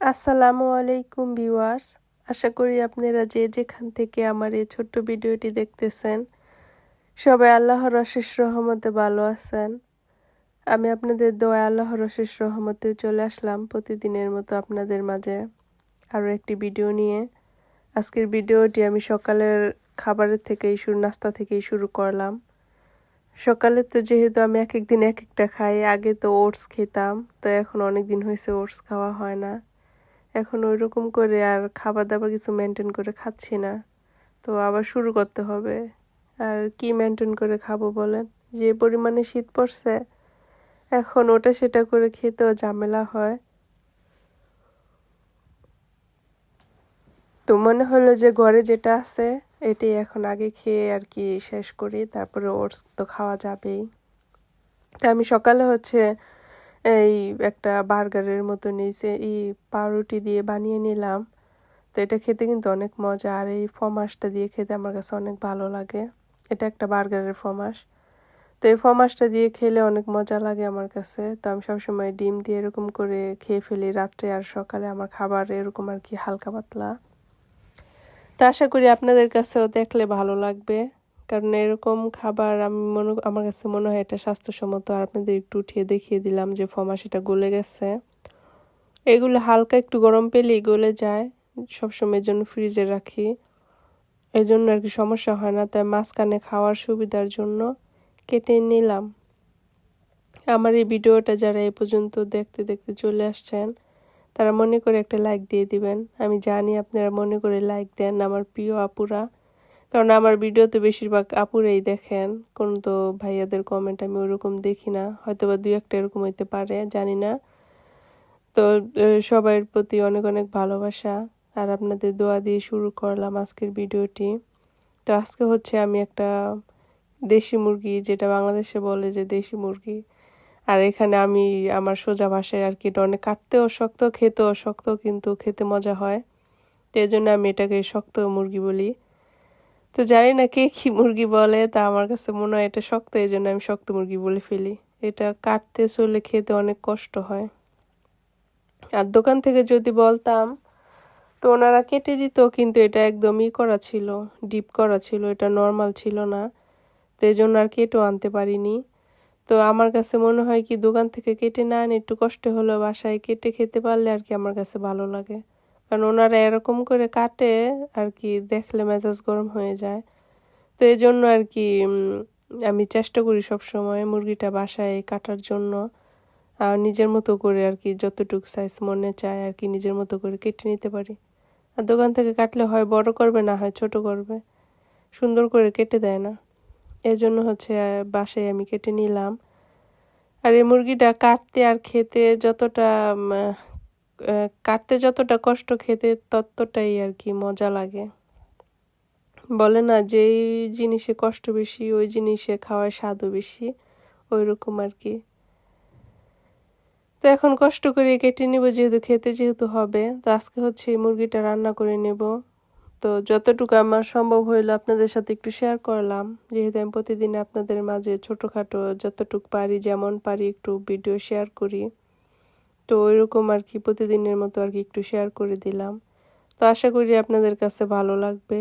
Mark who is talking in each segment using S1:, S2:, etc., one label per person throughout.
S1: আসসালামু আলাইকুম ভিউয়ার্স। আশা করি আপনারা যে যেখান থেকে আমার এই ছোট্ট ভিডিওটি দেখতেছেন, সবাই আল্লাহর অশেষ রহমতে ভালো আছেন। আমি আপনাদের দোয়া আল্লাহর অশেষ রহমতে চলে আসলাম প্রতিদিনের মতো আপনাদের মাঝে আরও একটি ভিডিও নিয়ে। আজকের ভিডিওটি আমি সকালের খাবারের থেকেই শুরু, নাস্তা থেকেই শুরু করলাম। সকালে তো যেহেতু আমি এক এক দিন এক একটা খাই, আগে তো ওটস খেতাম, তো এখন অনেক দিন হয়েছে ওটস খাওয়া হয় না। এখন ওই রকম করে আর খাবার দাবার কিছু মেনটেন করে খাচ্ছি না। তো আবার শুরু করতে হবে। আর কি মেনটেন করে খাব বলেন? যে পরিমাণে শীত পড়ছে, এখন ওটা সেটা করে খেতেও ঝামেলা হয়। তো মনে হলো যে ঘরে যেটা আছে, এটি এখন আগে খেয়ে আর কি শেষ করি, তারপরে ওটস তো খাওয়া যাবেই। তা আমি সকালে হচ্ছে এই একটা বার্গারের মতো নিয়েছে এই পাউরুটি দিয়ে বানিয়ে নিলাম। তো এটা খেতে কিন্তু অনেক মজা, আর এই ফমাসটা দিয়ে খেতে আমার কাছে অনেক ভালো লাগে। এটা একটা বার্গারের ফমাস তো এই ফমাসটা দিয়ে খেলে অনেক মজা লাগে আমার কাছে। তো আমি সবসময় ডিম দিয়ে এরকম করে খেয়ে ফেলি রাত্রে আর সকালে। আমার খাবার এরকম আর কি হালকা পাতলা। তো আশা করি আপনাদের কাছেও দেখলে ভালো লাগবে। কারণ এরকম খাবার আমি মনে আমার কাছে মনে হয় এটা স্বাস্থ্যসম্মত। আর আপনাদের একটু উঠিয়ে দেখিয়ে দিলাম যে ফমা সেটা গলে গেছে। এগুলো হালকা একটু গরম পেলেই গলে যায়। সবসময়ের জন্য ফ্রিজে রাখি। এই জন্য আর কি সমস্যা হয় না। তাই মাঝখানে খাওয়ার সুবিধার জন্য কেটে নিলাম। আমার এই ভিডিওটা যারা এ পর্যন্ত দেখতে দেখতে চলে আসছেন, তারা মনে করে একটা লাইক দিয়ে দিবেন। আমি জানি আপনারা মনে করে লাইক দেন। আমার প্রিয় আপুরা। কারণ আমার ভিডিওতে বেশিরভাগ আপুরেই দেখেন, কোন তো ভাইয়াদের কমেন্ট আমি ওরকম দেখি না হয়তো বা দুই একটা এরকম হইতে পারে, জানি না। তো সবার প্রতি অনেক অনেক ভালোবাসা, আর আপনাদের দোয়া দিয়ে শুরু করলাম আজকের ভিডিওটি। তো আজকে হচ্ছে আমি একটা দেশি মুরগি, যেটা বাংলাদেশে বলে যে দেশি মুরগি, আর এখানে আমি আমার সোজা ভাষায় আর কি, এটা অনেক কাটতেও শক্ত, খেতেও শক্ত, কিন্তু খেতে মজা হয়। তো এই জন্য আমি এটাকে শক্ত মুরগি বলি। তো জানি না কে কী মুরগি বলে, তা আমার কাছে মনে হয় এটা শক্ত এই জন্য আমি শক্ত মুরগি বলে ফেলি। এটা কাটতে, চলে খেতে অনেক কষ্ট হয়। আর দোকান থেকে যদি বলতাম, তো ওনারা কেটে দিত, কিন্তু এটা একদমই করা ছিল, ডিপ করা ছিল, এটা নর্মাল ছিল না। তো এই জন্য আর কেটেও আনতে পারিনি। তো আমার কাছে মনে হয় কি, দোকান থেকে কেটে না আনে, একটু কষ্ট হলো বাসায় কেটে খেতে পারলে আর কি আমার কাছে ভালো লাগে। কারণ ওনারা এরকম করে কাটে আর কি দেখলে মেজাজ গরম হয়ে যায়। তো এই জন্য আর কি আমি চেষ্টা করি সব সময় মুরগিটা বাসায় কাটার জন্য। আর নিজের মতো করে আর কি যতটুকু সাইজ মনে চায় আর কি নিজের মতো করে কেটে নিতে পারি। আর দোকান থেকে কাটলে হয় বড় করবে, না হয় ছোট করবে। সুন্দর করে কেটে দেয় না। এই জন্য হচ্ছে বাসায় আমি কেটে নিলাম। আর এই মুরগিটা কাটতে আর খেতে যতটা কাটতে যতটা কষ্ট খেতে ততটাই আর কি মজা লাগে। বলে না যেই জিনিসে কষ্ট বেশি, ওই জিনিসে খাওয়ার স্বাদও বেশি ওই রকম আর কি। তো এখন কষ্ট করে কেটে নেব, যেহেতু খেতে যেহেতু হবে, তো আজকে হচ্ছে মুরগিটা রান্না করে নেব। তো যতটুকু আমার সম্ভব হইল আপনাদের সাথে একটু শেয়ার করলাম। যেহেতু আমি প্রতিদিন আপনাদের মাঝে ছোটোখাটো যতটুকু পারি, যেমন পারি একটু ভিডিও শেয়ার করি। তো ওইরকম আর কি প্রতিদিনের মতো আর কি একটু শেয়ার করে দিলাম। তো আশা করি আপনাদের কাছে ভালো লাগবে।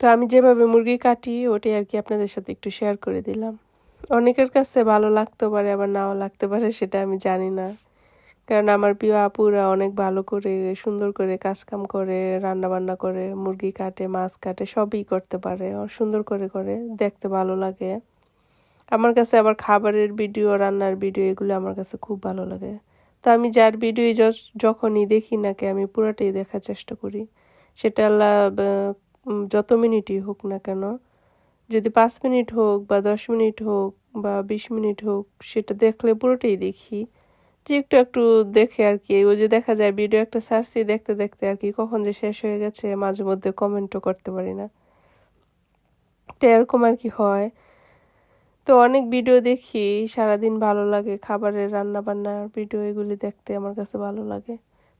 S1: তো আমি যেভাবে মুরগি কাটি, ওটাই আর কি আপনাদের সাথে একটু শেয়ার করে দিলাম। অনেকের কাছে ভালো লাগতে পারে, আবার নাও লাগতে পারে, সেটা আমি জানি না। কারণ আমার প্রিয় আপুরা অনেক ভালো করে সুন্দর করে কাজকাম করে রান্না বান্না করে, মুরগি কাটে, মাছ কাটে, সবই করতে পারে। সুন্দর করে করে, দেখতে ভালো লাগে। আমার কাছে আবার খাবারের ভিডিও রান্নার ভিডিও এগুলো আমার কাছে খুব ভালো লাগে। তো আমি যার ভিডিও যখনই দেখি নাকি আমি পুরাটাই দেখার চেষ্টা করি। সেটা যত মিনিটই হোক না কেন, যদি পাঁচ মিনিট হোক বা দশ মিনিট হোক বা বিশ মিনিট হোক, সেটা দেখলে পুরোটাই দেখি। যে একটু একটু দেখে আর কি। ওই যে দেখা যায় ভিডিও একটা সার্চি দেখতে দেখতে আর কি কখন যে শেষ হয়ে গেছে, মাঝে মধ্যে কমেন্টও করতে পারি না। তো এরকম আর কি হয়। তো অনেক ভিডিও দেখি, সারাদিন ভালো লাগে, খাবারের রান্না বান্নার ভিডিও এগুলি দেখতে আমার কাছে ভালো লাগে।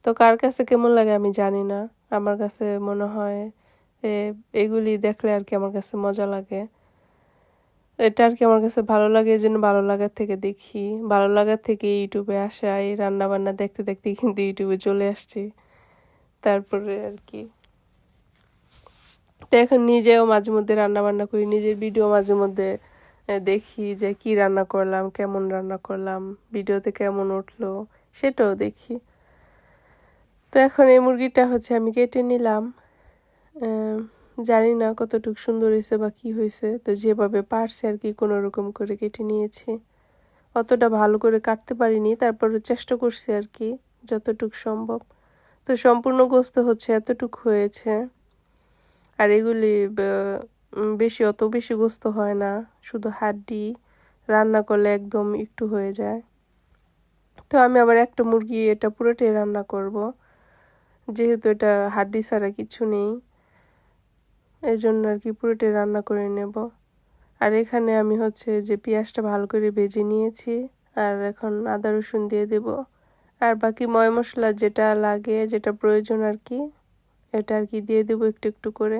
S1: তো কার কাছে কেমন লাগে আমি জানি না। আমার কাছে মনে হয় এগুলি দেখলে আর কি আমার কাছে মজা লাগে। এটা আর কি আমার কাছে ভালো লাগে, এই জন্য ভালো লাগার থেকে দেখি। ভালো লাগার থেকে ইউটিউবে আসা রান্না বান্না দেখতে দেখতে কিন্তু ইউটিউবে চলে আসছি। তারপরে আর কি। তো এখন নিজেও মাঝে মধ্যে রান্না বান্না করি, নিজের ভিডিও মাঝে মধ্যে দেখি যে কি রান্না করলাম, কেমন রান্না করলাম, ভিডিওতে কেমন উঠল, সেটাও দেখি। তো এখন এই মুরগিটা হচ্ছে আমি কেটে নিলাম। জানি না কতটুকু সুন্দর হয়েছে বা কী হয়েছে, তো যেভাবে পারছে আর কি কোনো রকম করে কেটে নিয়েছি। অতটা ভালো করে কাটতে পারিনি তারপরে চেষ্টা করছি আর কি, যতটুকু সম্ভব। তো সম্পূর্ণ গোস্ত হচ্ছে এতটুকু হয়েছে। আর এগুলি বেশি, অত বেশি গোস্ত হয় না, শুধু হাড্ডি রান্না করলে একদম একটু হয়ে যায়। তো আমি আবার একটা মুরগি এটা পুরোটাই রান্না করব। যেহেতু এটা হাড্ডি ছাড়া কিছু নেই এই জন্য আর কি পুরোটাই রান্না করে নেব। আর এখানে আমি হচ্ছে যে পেঁয়াজটা ভালো করে ভেজে নিয়েছি, আর এখন আদা রসুন দিয়ে দেব। আর বাকি ময় মশলা যেটা লাগে, যেটা প্রয়োজন আর কি, এটা আর কি দিয়ে দেবো একটু একটু করে।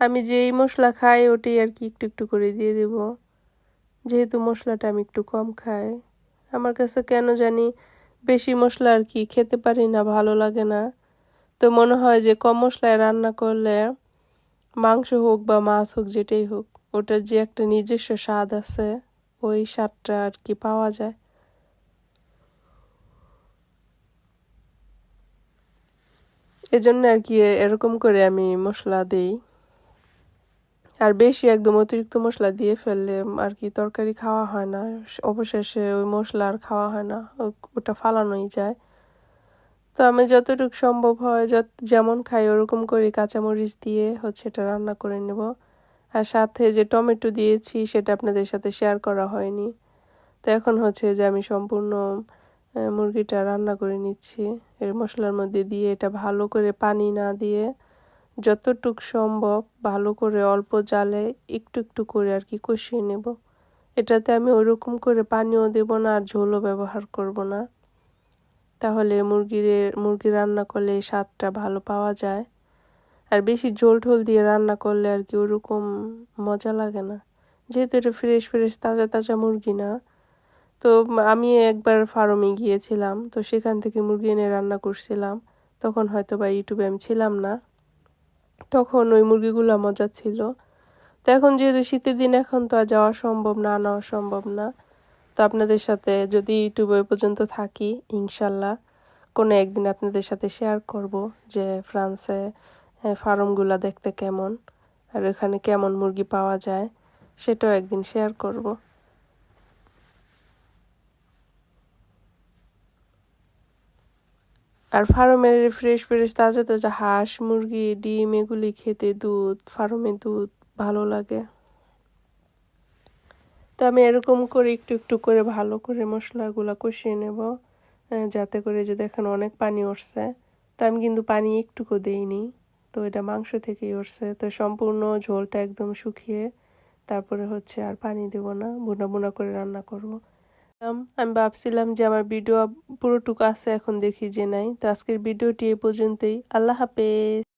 S1: আমি যেই মশলা খাই ওটাই আর কি একটু একটু করে দিয়ে দেব। যেহেতু মশলাটা আমি একটু কম খাই, আমার কাছে কেন জানি বেশি মশলা আর কি খেতে পারি না, ভালো লাগে না। তো মনে হয় যে কম মশলায় রান্না করলে মাংস হোক বা মাছ হোক, যেটাই হোক, ওটার যে একটা নিজস্ব স্বাদ আছে, ওই স্বাদটা আর কি পাওয়া যায়। এজন্য আর কি এরকম করে আমি মশলা দেই। আর বেশি একদম অতিরিক্ত মশলা দিয়ে ফেললে আর কি তরকারি খাওয়া হয় না, অবশেষে ওই মশলা আর খাওয়া হয় না, ওটা ফালানোই যায়। তো আমি যতটুকু সম্ভব হয়, যত যেমন খাই ওরকম করে কাঁচামরিচ দিয়ে হচ্ছে এটা রান্না করে নেব। আর সাথে যে টমেটো দিয়েছি, সেটা আপনাদের সাথে শেয়ার করা হয়নি। তো এখন হচ্ছে যে আমি সম্পূর্ণ মুরগিটা রান্না করে নিচ্ছি। এর মশলার মধ্যে দিয়ে এটা ভালো করে পানি না দিয়ে যতটুক সম্ভব ভালো করে অল্প জালে একটু একটু করে আর কি কষিয়ে নেব। এটাতে আমি ওরকম করে পানিও দেব না আর ঝোলও ব্যবহার করব না। তাহলে মুরগির মুরগি রান্না করলে স্বাদটা ভালো পাওয়া যায়। আর বেশি ঝোল ঢোল দিয়ে রান্না করলে আর কি ওরকম মজা লাগে না। যেহেতু এটা ফ্রেশ ফ্রেশ তাজা তাজা মুরগি না। তো আমি একবার ফার্মে গিয়েছিলাম, তো সেখান থেকে মুরগি এনে রান্না করছিলাম। তখন হয়তো বা ইউটিউবে আমি ছিলাম না। তখন ওই মুরগিগুলো মজা ছিল। তো এখন যেহেতু শীতের দিন, এখন তো আর যাওয়া সম্ভব না, আনাও সম্ভব না। তো আপনাদের সাথে যদি ইউটিউবে পর্যন্ত থাকি, ইনশাল্লাহ কোনো একদিন আপনাদের সাথে শেয়ার করব যে ফ্রান্সে ফার্মগুলো দেখতে কেমন আর এখানে কেমন মুরগি পাওয়া যায়, সেটাও একদিন শেয়ার করব। আর ফার্মের ফ্রেশ ফ্রেশ তাজা তাজা হাঁস, মুরগি, ডিম, এগুলি খেতে দুধ, ফার্মে দুধ ভালো লাগে। তো আমি এরকম করে একটু একটু করে ভালো করে মশলাগুলো কষিয়ে নেব যাতে করে যে দেখেন অনেক পানি উঠছে। তো আমি কিন্তু পানি একটুকু দেইনি, তো এটা মাংস থেকেই উঠছে। তো সম্পূর্ণ ঝোলটা একদম শুকিয়ে তারপরে হচ্ছে আর পানি দেব না বুনা বুনা করে রান্না করব। আমি ভাবছিলাম যে আমার ভিডিও পুরোটুকু আছে, এখন দেখি যে নাই। তো আজকের ভিডিওটি এ পর্যন্তই। আল্লাহ হাফেজ।